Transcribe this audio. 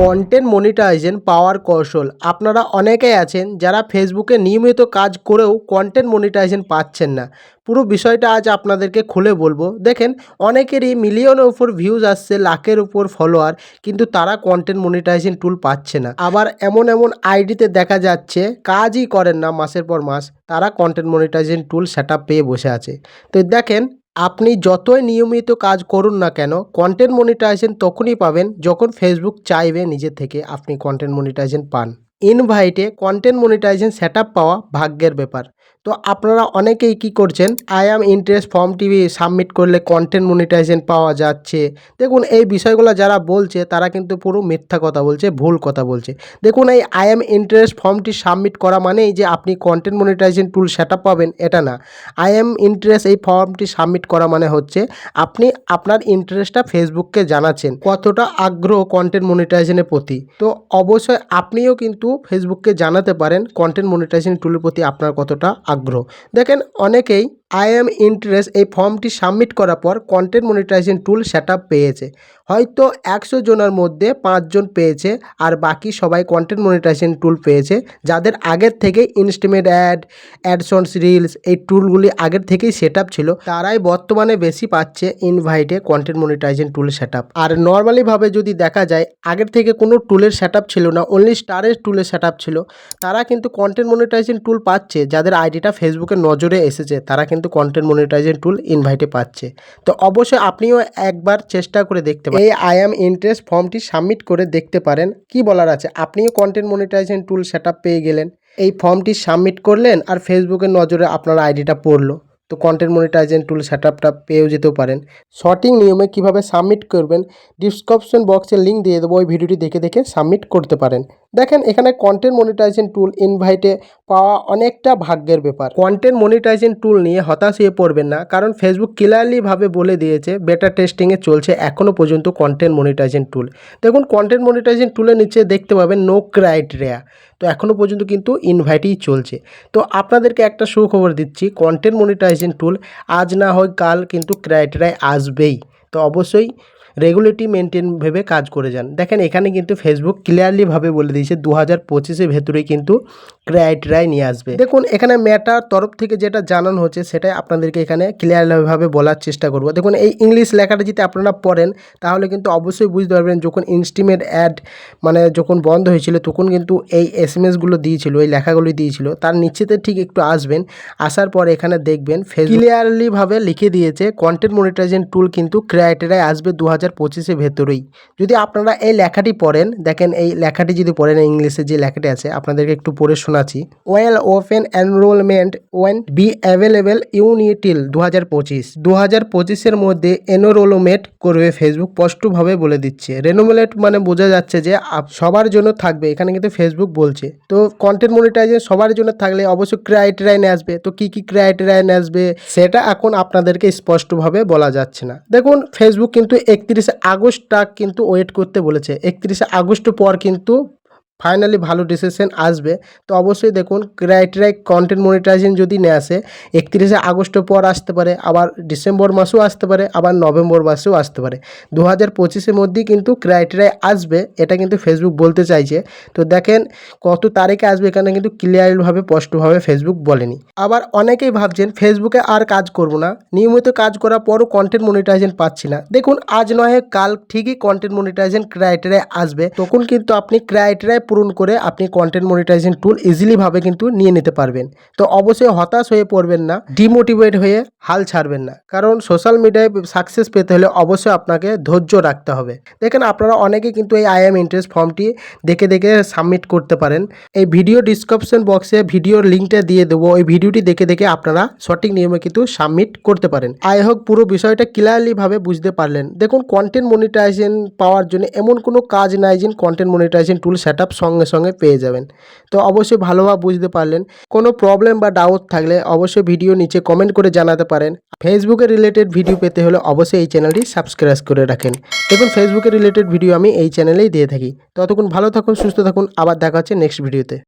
Content monetization পাওয়ার কৌশল। আপনারা অনেকেই আছেন যারা ফেসবুকে নিয়মিত কাজ করেও কন্টেন্ট মনিটাইজেশন পাচ্ছেন না। পুরো বিষয়টা আজ আপনাদেরকে খুলে বলব। দেখেন, অনেকেরই মিলিয়নের উপর ভিউজ আসছে, লাখের উপর ফলোয়ার কিন্তু তারা কন্টেন্ট মনিটাইজেশন টুল পাচ্ছে না। আবার এমন এমন আইডিতে দেখা যাচ্ছে, কাজই করেন না মাসের পর মাস, তারা কন্টেন্ট মনিটাইজেশন টুল সেট পেয়ে বসে আছে। তো দেখেন আপনি যতই নিয়মিত কাজ করুন না কেন কন্টেন্ট মনিটাইজেশন তখনই পাবেন যখন ফেসবুক চাইবে নিজে থেকে আপনি কন্টেন্ট মনিটাইজেশন পান। ইনভাইটে কন্টেন্ট মনিটাইজেশন সেট পাওয়া ভাগ্যের ব্যাপার। তো আপনারা অনেকেই কি করছেন? I am interest form TV submit করলে কন্টেন্ট মনিটাইজেশন পাওয়া যাচ্ছে। দেখুন, এই বিষয়গুলো যারা বলছে, তারা কিন্তু পুরো মিথ্যা কথা বলছে, ভুল কথা বলছে। দেখুন, এই আই অ্যাম ইন্টারেস্ট ফর্মটি সাবমিট করা মানেই যে আপনি কন্টেন্ট মনিটাইজেশন টুল সেট পাবেন, এটা না। আই এম ইন্টারেস্ট এই ফর্মটি সাবমিট করা মানে হচ্ছে, আপনি আপনার ইন্টারেস্টটা ফেসবুককে জানাচ্ছেন, কতটা আগ্রহ কন্টেন্ট মনিটাইজেশনের প্রতি। তো অবশ্যই আপনিও কিন্তু ফেসবুককে জানাতে পারেন কন্টেন্ট মনিটাইজেশন টুলের প্রতি আপনার কতটা আগ্রহ। দেখেন অনেকেই আই এম ইন্টারেস্ট এই ফর্মটি সাবমিট করার পর কন্টেন্ট মনিটাইজেশন টুল সেট পেয়েছে। হয়তো একশো জনের মধ্যে পাঁচজন পেয়েছে আর বাকি সবাই কন্টেন্ট মনিটাইজেশন টুল পেয়েছে, যাদের আগের থেকে ইনস্টিমেট অ্যাড অ্যাডসন্স রিলস এই টুলগুলি আগের থেকেই সেট ছিল, তারাই বর্তমানে বেশি পাচ্ছে ইনভাইটে কন্টেন্ট মনিটাইজেশন টুল সেট আর নর্মালিভাবে যদি দেখা যায়, আগের থেকে কোনো টুলের সেট ছিল না অনলি স্টারের টুলের সেট ছিল, তারা কিন্তু কন্টেন্ট মনিটাইজেশন টুল পাচ্ছে, যাদের আইডিটা ফেসবুকের নজরে এসেছে, তারা কিন্তু কন্টেন্ট মনিটাইজেশন টুল ইনভাইটে পাচ্ছে। তো অবশ্যই আপনিও একবার চেষ্টা করে দেখতে পারেন। এই আই এম ইন্টারেস্ট ফর্মটি সাবমিট করে দেখতে পারেন। কি বলার আছে? আপনিও কন্টেন্ট মনিটাইজেশন টুল সেট পেয়ে গেলেন। এই ফর্মটি সাবমিট করলেন আর ফেসবুকের নজরে আপনার আইডিটা পড়ল। তো কন্টেন্ট মনিটাইজেশন টুল সেট আপটা পেয়েও যেতেও পারেন। সঠিক নিয়মে কীভাবে সাবমিট করবেন? ডিসক্রিপশন বক্সে লিঙ্ক দিয়ে দেবো। ওই ভিডিওটি দেখে দেখে সাবমিট করতে পারেন। দেখেন, এখানে কন্টেন্ট মনিটাইজেশন টুল ইনভাইটে পাওয়া অনেকটা ভাগ্যের ব্যাপার। কন্টেন্ট মনিটাইজেশন টুল নিয়ে হতাশ হয়ে পড়বেন না, কারণ ফেসবুক ক্লিয়ারলিভাবে বলে দিয়েছে বেটা টেস্টিংয়ে চলছে এখনও পর্যন্ত কন্টেন্ট মনিটাইজেশন টুল দেখুন কন্টেন্ট মনিটাইজেশন টুলের নিচে দেখতে পাবেন নো ক্রাইটেরিয়া তো এখনও পর্যন্ত কিন্তু ইনভাইটই চলছে। তো আপনাদেরকে একটা সুখবর দিচ্ছি কন্টেন্ট মনিটাইজেশন টুল আজ না হয় কাল কিন্তু ক্রাইটেরিয়ায় আসবেই, তো অবশ্যই রেগুলেটি মেনটেন ভেবে কাজ করে যান। দেখেন এখানে কিন্তু ফেসবুক ক্লিয়ারলিভাবে বলে দিয়েছে দু হাজার পঁচিশের ভেতরেই কিন্তু ক্রাইটেরিয়ায় নিয়ে আসবে। দেখুন, এখানে মেটার তরফ থেকে যেটা জানানো হচ্ছে, সেটাই আপনাদেরকে এখানে ক্লিয়ারভাবে বলার চেষ্টা করব। দেখুন, এই ইংলিশ লেখাটা যদি আপনারা পড়েন, তাহলে কিন্তু অবশ্যই বুঝতে পারবেন যখন ইনস্টিমেট অ্যাড মানে যখন বন্ধ হয়েছিল, তখন কিন্তু এই এস এম এসগুলো দিয়েছিল, এই লেখাগুলো দিয়েছিল, তার নিচেতে ঠিক একটু আসবেন। আসার পর এখানে দেখবেন ক্লিয়ারলিভাবে লিখে দিয়েছে কন্টেন্ট মনিটাইজেশন টুল কিন্তু ক্রাইটেরিয়ায় আসবে দু হাজার পঁচিশের ভেতরেই। যদি আপনারা এই লেখাটি পড়েন, দেখেন এই লেখাটি যদি পড়েন ইংলিশে যে লেখাটি আছে, আপনাদেরকে একটু পড়ে শোনাচ্ছি well open enrollment when be available until দু হাজার পঁচিশ। দু হাজার পঁচিশের মধ্যে এনরোলমেন্ট করবে ফেসবুক স্পষ্টভাবে বলে দিচ্ছে। রেনোমেলেট মানে বোঝা যাচ্ছে যে সবার জন্য থাকবে। এখানে কিন্তু ফেসবুক বলছে। তো কন্টেন্ট মনিটাইজেশন সবার জন্য থাকলে অবশ্যই ক্রাইটেরিয়ায় আসবে। তো কি কি ক্রাইটেরিয়ায় আসবে, সেটা এখন আপনাদেরকে স্পষ্টভাবে বলা যাচ্ছে না। দেখুন ফেসবুক কিন্তু একত্রিশে আগস্টটা কিন্তু ওয়েট করতে বলেছে। একত্রিশে আগস্ট পর কিন্তু ফাইনালি ভালো ডিসিশন আসবে, তো অবশ্যই দেখুন ক্রাইটেরিয়া কন্টেন্ট মনিটাইজেশন যদি নিয়ে আসে, একত্রিশে আগস্ট পর আসতে পারে, আবার ডিসেম্বর মাসেও আসতে পারে, আবার নভেম্বর মাসেও আসতে পারে। দু হাজার পঁচিশের মধ্যেই কিন্তু ক্রাইটেরিয়া আসবে, এটা কিন্তু ফেসবুক বলতে চাইছে। তো দেখেন কত তারিখে আসবে এখানে কিন্তু ক্লিয়ারভাবে স্পষ্টভাবে ফেসবুক বলেনি। আবার অনেকেই ভাবছেন ফেসবুকে আর কাজ করব না। নিয়মিত কাজ করার পরও কন্টেন্ট মনিটাইজেশন পাচ্ছি না। দেখুন, আজ নয়, কাল ঠিকই কন্টেন্ট মনিটাইজেশন ক্রাইটেরিয়া আসবে। তখন কিন্তু আপনি ক্রাইটেরিয়া পূরণ করে আপনি কন্টেন্ট মনিটাইজিং টুল ইজিলিভাবে কিন্তু নিয়ে নিতে পারবেন। তো অবশ্যই হতাশ হয়ে পড়বেন না ডিমোটিভেট হয়ে হাল ছাড়বেন না। কারণ সোশ্যাল মিডিয়ায় সাকসেস পেতে হলে অবশ্যই আপনাকে ধৈর্য রাখতে হবে। দেখেন আপনারা অনেকে কিন্তু এই আই এম ইন্টারেস্ট ফর্মটি দেখে দেখে সাবমিট করতে পারেন। এই ভিডিও ডিসক্রিপশন বক্সে ভিডিওর লিঙ্কটা দিয়ে দেবো। ওই ভিডিওটি দেখে দেখে আপনারা সঠিক নিয়মে কিন্তু সাবমিট করতে পারেন। আই হোক, পুরো বিষয়টা ক্লিয়ারলিভাবে বুঝতে পারলেন। দেখুন কন্টেন্ট মনিটাইজেশন পাওয়ার জন্য এমন কোনো কাজ নাই যে কন্টেন্ট মনিটাইজেশন টুল সেট সঙ্গে সঙ্গে পেয়ে যাবেন। তো অবশ্যই ভালোভাবে বুঝতে পারলেন। কোনো প্রবলেম বা ডাউট থাকলে অবশ্যই ভিডিও নিচে কমেন্ট করে জানাতে পারেন। ফেসবুকে রিলেটেড ভিডিও পেতে হলে অবশ্যই এই চ্যানেলটি সাবস্ক্রাইব করে রাখেন। দেখুন ফেসবুকে রিলেটেড ভিডিও আমি এই চ্যানেলেই দিয়ে থাকি। ততক্ষণ ভালো থাকুন, সুস্থ থাকুন। আবার দেখা হচ্ছে নেক্সট ভিডিওতে